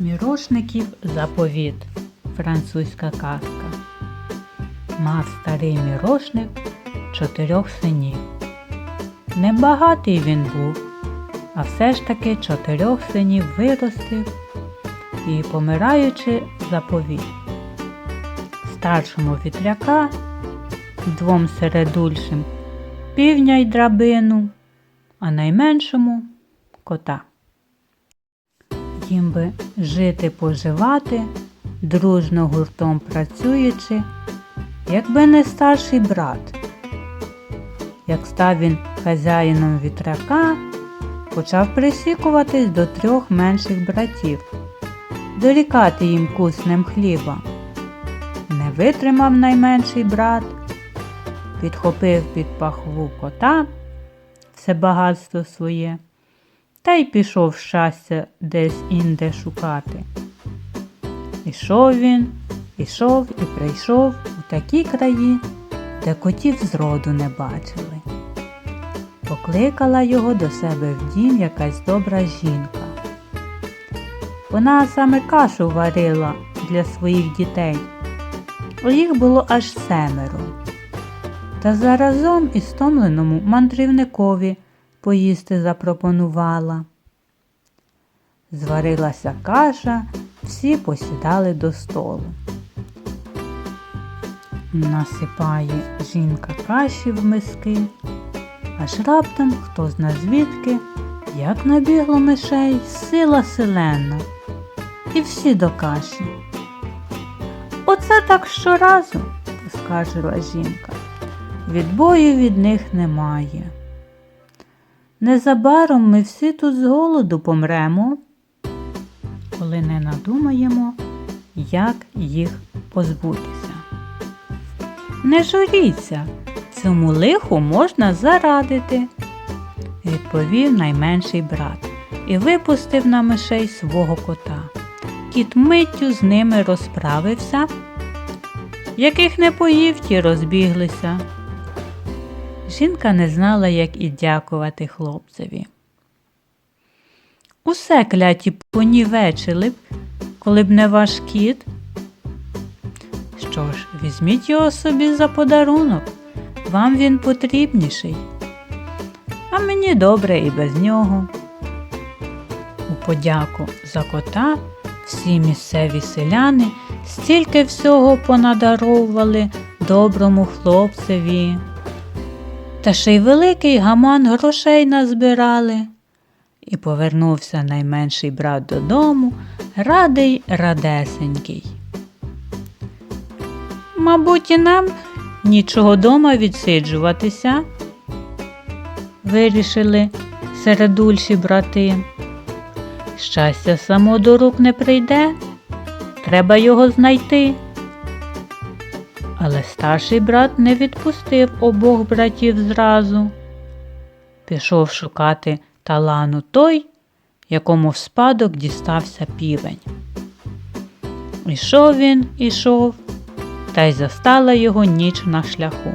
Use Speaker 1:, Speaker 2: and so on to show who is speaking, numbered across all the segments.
Speaker 1: Мірошників заповіт. Французька казка. Мав старий мірошник чотирьох синів. Небагатий він був, а все ж таки чотирьох синів виростив і, помираючи, заповіт. Старшому вітряка, двом середульшим півня й драбину, а найменшому кота. Їм би жити поживати, дружно гуртом працюючи, якби не старший брат. Як став він хазяїном вітряка, почав присікуватись до трьох менших братів, дорікати їм куснем хліба. Не витримав найменший брат, підхопив під пахву кота все багатство своє та й пішов щастя десь інде шукати. Ішов він, ішов і прийшов у такі краї, де котів зроду не бачили. Покликала його до себе в дім якась добра жінка. Вона саме кашу варила для своїх дітей, а їх було аж семеро. Та заразом і стомленому мандрівникові поїсти запропонувала. Зварилася каша, всі посідали до столу. Насипає жінка каші в миски, аж раптом хто зна звідки, як набігло мишей, сила селена, і всі до каші. Оце так щоразу, поскаржила жінка. Відбою від них немає. Незабаром ми всі тут з голоду помремо, коли не надумаємо, як їх позбутися. Не журіться, цьому лиху можна зарадити, відповів найменший брат і випустив на мишей свого кота. Кіт миттю з ними розправився, яких не поїв, ті розбіглися. Жінка не знала, як і дякувати хлопцеві. Усе кляті понівечили б, коли б не ваш кіт. Що ж, візьміть його собі за подарунок, вам він потрібніший, а мені добре і без нього. У подяку за кота всі місцеві селяни стільки всього понадаровували доброму хлопцеві. Та ще й великий гаман грошей назбирали. І повернувся найменший брат додому, радий радесенький. Мабуть, і нам нічого дома відсиджуватися, вирішили середульші брати. Щастя само до рук не прийде, треба його знайти. Але старший брат не відпустив обох братів зразу. Пішов шукати талану той, якому в спадок дістався півень. Ішов він, ішов, та й застала його ніч на шляху.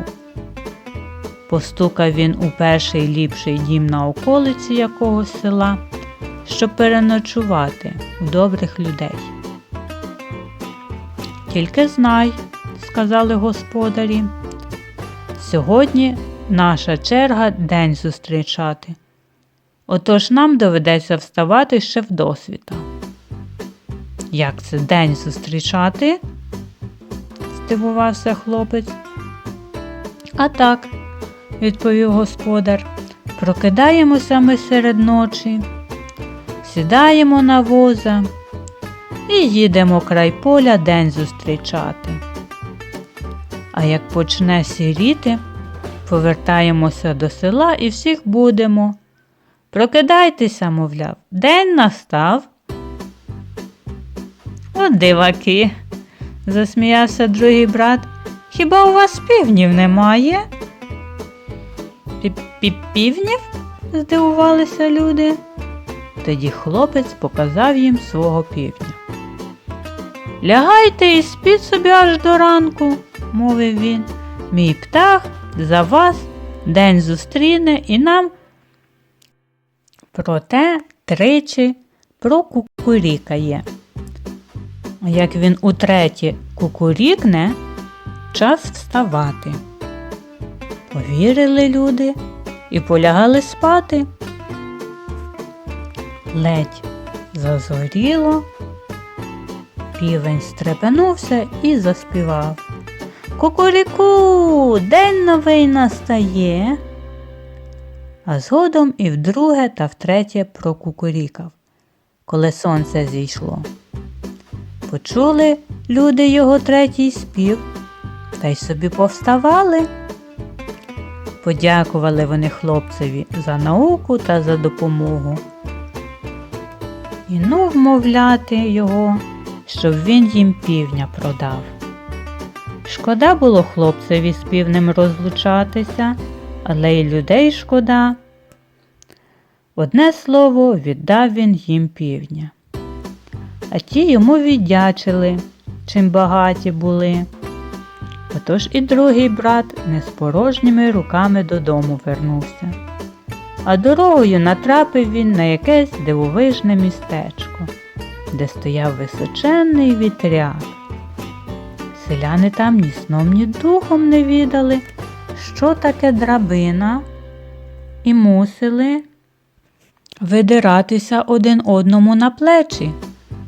Speaker 1: Постукав він у перший ліпший дім на околиці якогось села, щоб переночувати у добрих людей. Тільки знай, сказали господарі, сьогодні наша черга день зустрічати. Отож нам доведеться вставати ще в досвіта. Як це день зустрічати? здивувався хлопець. А так, відповів господар, прокидаємося ми серед ночі, сідаємо на воза і їдемо край поля день зустрічати. А як почне сіріти, повертаємося до села і всіх будемо. Прокидайтеся, мовляв, день настав. От диваки, засміявся другий брат. Хіба у вас півнів немає? Півнів? здивувалися люди. Тоді хлопець показав їм свого півня. Лягайте і спіть собі аж до ранку, мовив він. Мій птах за вас день зустріне і нам проте тричі прокукурікає. Як він утретє кукурікне, час вставати. Повірили люди і полягали спати. Ледь зазоріло, півень стрепенувся і заспівав. Кукуріку, день новий настає. А згодом і вдруге та втретє прокукурікав, коли сонце зійшло. Почули люди його третій спів, та й собі повставали. Подякували вони хлопцеві за науку та за допомогу. І ну вмовляти його, щоб він їм півня продав. Шкода було хлопцеві з півнем розлучатися, але й людей шкода. Одне слово, віддав він їм півня. А ті йому віддячили, чим багаті були. Отож і другий брат не з порожніми руками додому вернувся. А дорогою натрапив він на якесь дивовижне містечко, де стояв височенний вітряк. Селяни там ні сном, ні духом не відали, що таке драбина, і мусили видиратися один одному на плечі,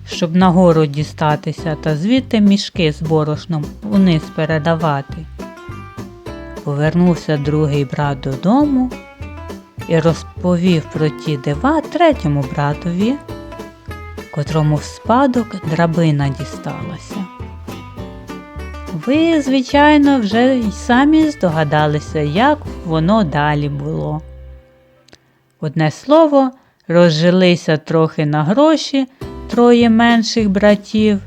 Speaker 1: щоб нагору дістатися та звідти мішки з борошном униз передавати. Повернувся другий брат додому і розповів про ті дива третьому братові, котрому в спадок драбина дісталася. Ви, звичайно, вже й самі здогадалися, як воно далі було. Одне слово, розжилися трохи на гроші троє менших братів,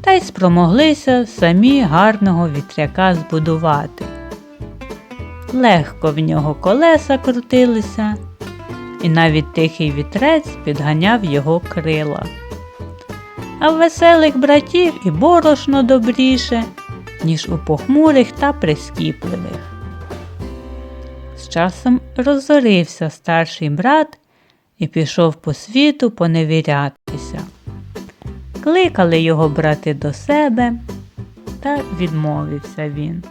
Speaker 1: та й спромоглися самі гарного вітряка збудувати. Легко в нього колеса крутилися, і навіть тихий вітрець підганяв його крила. А в веселих братів і борошно добріше, ніж у похмурих та прискіпливих. З часом розорився старший брат і пішов по світу поневірятися. Кликали його брати до себе, та відмовився він.